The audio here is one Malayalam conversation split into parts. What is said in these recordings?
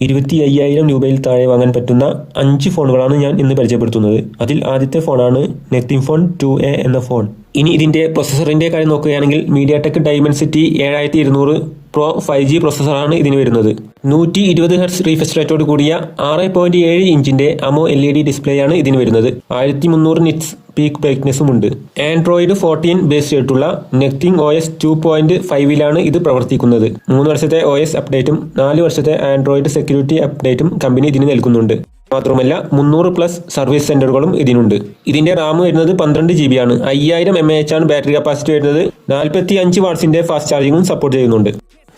ഇരുപത്തി അയ്യായിരം രൂപയിൽ താഴെ വാങ്ങാൻ പറ്റുന്ന അഞ്ച് ഫോണുകളാണ് ഞാൻ ഇന്ന് പരിചയപ്പെടുത്തുന്നത്. അതിൽ ആദ്യത്തെ ഫോണാണ് നെത്തിം ഫോൺ ടു എ എന്ന ഫോൺ. ഇനി ഇതിന്റെ പ്രൊസസറിന്റെ കാര്യം നോക്കുകയാണെങ്കിൽ മീഡിയ ടെക് ഡൈമെൻസിറ്റി ഏഴായിരത്തി ഇരുന്നൂറ് പ്രോ ഫൈവ് ജി പ്രൊസസ്സറാണ് ഇതിന് വരുന്നത്. നൂറ്റി ഇരുപത് ഹെർട്സ് റീഫ്രഷ് റേറ്റോട് കൂടിയ ആറ് പോയിന്റ് ഏഴ് ഇഞ്ചിന്റെ AMOLED display ആണ് ഇതിന് വരുന്നത്. ആയിരത്തി മുന്നൂറ് നിറ്റ്സ് പീക്ക് ബ്രൈറ്റ്നെസ്സും ഉണ്ട്. ആൻഡ്രോയിഡ് ഫോർട്ടീൻ ബേസ് ചെയ്തിട്ടുള്ള Nothing O S two point ഫൈവിലാണ് ഇത് പ്രവർത്തിക്കുന്നത്. മൂന്ന് വർഷത്തെ ഒ എസ് അപ്ഡേറ്റും നാല് വർഷത്തെ ആൻഡ്രോയിഡ് സെക്യൂരിറ്റി അപ്ഡേറ്റും കമ്പനി ഇതിന് നൽകുന്നുണ്ട്. മാത്രമല്ല മുന്നൂറ് പ്ലസ് സർവീസ് സെന്ററുകളും ഇതിനുണ്ട്. ഇതിന്റെ റാം വരുന്നത് പന്ത്രണ്ട് ജി ബി ആണ്. അയ്യായിരം എം എ എച്ച് ആണ് ബാറ്ററി കപ്പാസിറ്റി വരുന്നത്. നാൽപ്പത്തി അഞ്ച് വാട്സിന്റെ ഫാസ്റ്റ് ചാർജിങ്ങും സപ്പോർട്ട് ചെയ്യുന്നുണ്ട്.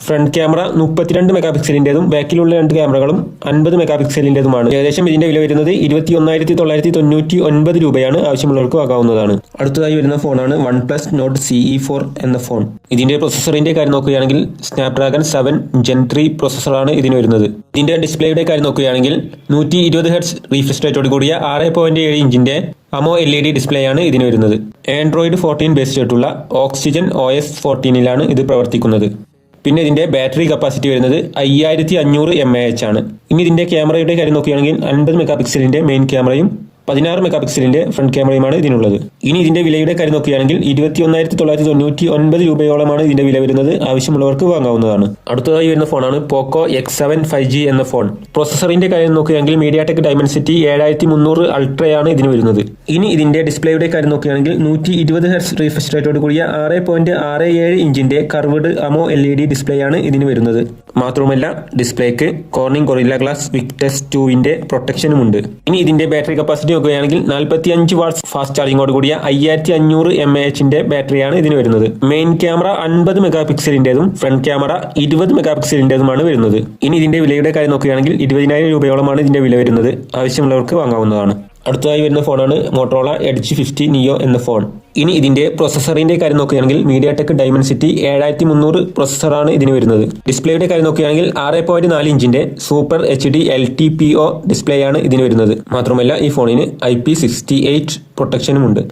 ഫ്രണ്ട് ക്യാമറ മുപ്പത്തിരണ്ട് മെഗാ പിക്സലിന്റെതും ബാക്കിലുള്ള രണ്ട് ക്യാമറകളും അൻപത് മെഗാ പിക്സലിന്റെതുമാണ് ഏകദേശം ഇതിന്റെ വില വരുന്നത് ഇരുപത്തി ഒന്നായിരത്തി തൊള്ളായിരത്തി തൊണ്ണൂറ്റി ഒൻപത് രൂപയാണ്. ആവശ്യമുള്ളവർക്ക് വാങ്ങാവുന്നതാണ് അടുത്തതായി വരുന്ന ഫോണാണ് OnePlus Nord C E four എന്ന ഫോൺ. ഇതിന്റെ പ്രൊസസ്സറിന്റെ കാര്യം നോക്കുകയാണെങ്കിൽ സ്നാപ്ഡ്രാഗൺ സെവൻ ജെൻ ത്രീ പ്രൊസസ്സറാണ് ഇതിന് വരുന്നത്. ഇതിന്റെ ഡിസ്പ്ലേയുടെ കാര്യം നോക്കുകയാണെങ്കിൽ നൂറ്റി ഇരുപത് ഹെർട്സ് റീഫ്രഷ് റേറ്റോട് കൂടിയ ആറ് പോയിന്റ് ഏഴ് ഇഞ്ചിന്റെ AMOLED display ആണ് ഇതിന് വരുന്നത്. ആൻഡ്രോയിഡ് ഫോർട്ടീൻ ബേസ് ചെയ്തിട്ടുള്ള ഓക്സിജൻ ഒ എസ് ഫോർട്ടീനിലാണ് ഇത് പ്രവർത്തിക്കുന്നത്. പിന്നെ ഇതിന്റെ ബാറ്ററി കപ്പാസിറ്റി വരുന്നത് അയ്യായിരത്തി അഞ്ഞൂറ് എം എ എച്ച് ആണ്. ഇനി ഇതിന്റെ ക്യാമറയുടെ കാര്യം നോക്കുകയാണെങ്കിൽ അൻപത് മെഗാ പിക്സലിന്റെ മെയിൻ ക്യാമറയും പതിനാറ് മെഗാ പിക്സലിന്റെ ഫ്രണ്ട് ക്യാമറയുമാണ് ഇതിനുള്ളത്. ഇനി ഇതിന്റെ വിലയുടെ കാര്യം നോക്കുകയാണെങ്കിൽ ഇരുപത്തി ഒന്നായിരത്തി തൊള്ളായിരത്തി തൊണ്ണൂറ്റി ഒൻപത് രൂപയോളമാണ് ഇതിന്റെ വില വരുന്നത്. ആവശ്യമുള്ളവർക്ക് വാങ്ങാവുന്നതാണ്. അടുത്തതായി വരുന്ന ഫോണാണ് Poco X seven five G എന്ന ഫോൺ. പ്രൊസസറിന്റെ കാര്യം നോക്കുകയാണെങ്കിൽ മീഡിയ ടെക് ഡൈമെൻസിറ്റി ഏഴായിരത്തി മുന്നൂറ് അൾട്രയാണ് ഇതിന് വരുന്നത്. ഇനി ഇതിന്റെ ഡിസ്പ്ലേയുടെ കാര്യം നോക്കുകയാണെങ്കിൽ നൂറ്റി ഇരുപത് ഹെർട്സ് റീഫ്രഷ് റേറ്റോട് കൂടിയ ആറ് പോയിന്റ് ആറ് ഏഴ് ഇഞ്ചിന്റെ curved AMOLED display ആണ് ഇതിന് വരുന്നത്. മാത്രമല്ല ഡിസ്പ്ലേക്ക് കോർണിംഗ് കൊറില്ല ഗ്ലാസ് വിക്ടസ് ടുവിന്റെ പ്രൊട്ടക്ഷനും ഉണ്ട് ഇനി ഇതിന്റെ ബാറ്ററി കപ്പാസിറ്റി നോക്കുകയാണെങ്കിൽ നാൽപ്പത്തി അഞ്ച് വാട്ട്സ് ഫാസ്റ്റ് ചാർജിങ്ങോട് കൂടിയ അയ്യായിരത്തി അഞ്ഞൂറ് എം എ എച്ചിന്റെ ബാറ്ററിയാണ് ഇതിന് വരുന്നത്. മെയിൻ ക്യാമറ അൻപത് മെഗാ പിക്സലിന്റേതും ഫ്രണ്ട് ക്യാമറ ഇരുപത് മെഗാ പിക്സലിന്റേതുമാണ് വരുന്നത്. ഇനി ഇതിന്റെ വിലയുടെ കാര്യം നോക്കുകയാണെങ്കിൽ ഇരുപതിനായിരം രൂപയോളമാണ് ഇതിന്റെ വില വരുന്നത്. ആവശ്യമുള്ളവർക്ക് വാങ്ങാവുന്നതാണ്. അടുത്തതായി വരുന്ന ഫോണാണ് മോട്ടോള എഡ്ജ് ഫിഫ്റ്റി നിയോ എന്ന ഫോൺ. ഇനി ഇതിന്റെ പ്രോസസറിന്റെ കാര്യം നോക്കുകയാണെങ്കിൽ മീഡിയ ടെക് ഡൈമെൻസിറ്റി ഏഴായിരത്തി മുന്നൂറ് പ്രോസസറാണ് ഇതിന് വരുന്നത്. ഡിസ്പ്ലേയുടെ കാര്യം നോക്കുകയാണെങ്കിൽ ആറ് പോയിന്റ് നാല് ഇഞ്ചിന്റെ super H D L T P O display ആണ് ഇതിന് വരുന്നത്. മാത്രമല്ല ഈ ഫോണിന് ഐ പി സിക്സ്റ്റി എയ്റ്റ് പ്രൊട്ടക്ഷനും ഉണ്ട്.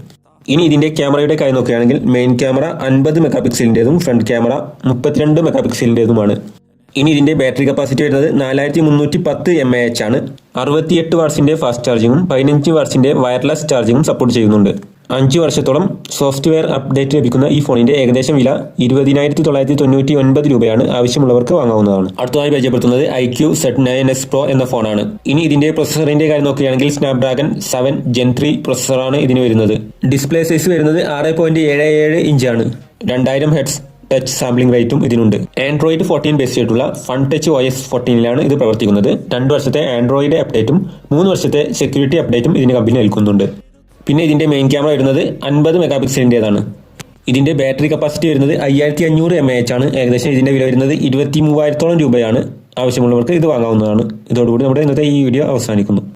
ഇനി ഇതിന്റെ ക്യാമറയുടെ കാര്യം നോക്കുകയാണെങ്കിൽ മെയിൻ ക്യാമറ അൻപത് മെഗാ പിക്സലിന്റേതും ഫ്രണ്ട് ക്യാമറ മുപ്പത്തിരണ്ട് മെഗാ പിക്സലിന്റേതുമാണ് ഇനി ഇതിന്റെ ബാറ്ററി കപ്പാസിറ്റി വരുന്നത് നാലായിരത്തി മുന്നൂറ്റി പത്ത് എം എ എച്ച് ആണ്. അറുപത്തിയെട്ട് വാട്സിന്റെ ഫാസ്റ്റ് ചാർജിങ്ങും പതിനഞ്ച് വാട്സിന്റെ വയർലെസ് ചാർജിങ്ങും സപ്പോർട്ട് ചെയ്യുന്നുണ്ട്. അഞ്ച് വർഷത്തോളം സോഫ്റ്റ്വെയർ അപ്ഡേറ്റ് ലഭിക്കുന്ന ഈ ഫോണിന്റെ ഏകദേശം വില ഇരുപതിനായിരത്തി തൊള്ളായിരത്തി തൊണ്ണൂറ്റി ഒൻപത് രൂപയാണ് ആവശ്യമുള്ളവർക്ക് വാങ്ങാവുന്നതാണ്. അടുത്തതായി പരിചയപ്പെടുത്തുന്നത് iQOO Z nine S Pro എന്ന ഫോണാണ് ഇനി ഇതിന്റെ പ്രൊസസറിന്റെ കാര്യം നോക്കുകയാണെങ്കിൽ സ്നാപ്ഡ്രാഗൺ സെവൻ ജെൻ ത്രീ പ്രൊസസറാണ് ഇതിന് വരുന്നത്. ഡിസ്പ്ലേ സൈസ് വരുന്നത് ആറ് പോയിന്റ് ഏഴ് ഏഴ് ഇഞ്ചാണ് രണ്ടായിരം ഹെഡ്സ് ടച്ച് സാമ്പിളിംഗ് റേറ്റും ഇതിനുണ്ട്. ആൻഡ്രോയിഡ് ഫോർട്ടീൻ ബേസ് ചെയ്തിട്ടുള്ള ഫൺ ടച്ച് ഒ എസ് ഫോർട്ടീനിലാണ് ഇത് പ്രവർത്തിക്കുന്നത്. രണ്ട് വർഷത്തെ ആൻഡ്രോയിഡ് അപ്ഡേറ്റും മൂന്ന് വർഷത്തെ സെക്യൂരിറ്റി അപ്ഡേറ്റും ഇതിന് കമ്പനി നൽകുന്നുണ്ട്. പിന്നെ ഇതിന്റെ മെയിൻ ക്യാമറ വരുന്നത് അൻപത് മെഗാ പിക്സലിന്റെതാണ് ഇതിന്റെ ബാറ്ററി കപ്പാസിറ്റി വരുന്നത് അയ്യായിരത്തി അഞ്ഞൂറ് എം എച്ച് ആണ്. ഏകദേശം ഇതിന്റെ വില വരുന്നത് ഇരുപത്തി മൂവായിരത്തോളം രൂപയാണ്. ആവശ്യമുള്ളവർക്ക് ഇത് വാങ്ങാവുന്നതാണ്. ഇതോടുകൂടി നമ്മുടെ ഇന്നത്തെ ഈ വീഡിയോ അവസാനിക്കുന്നു.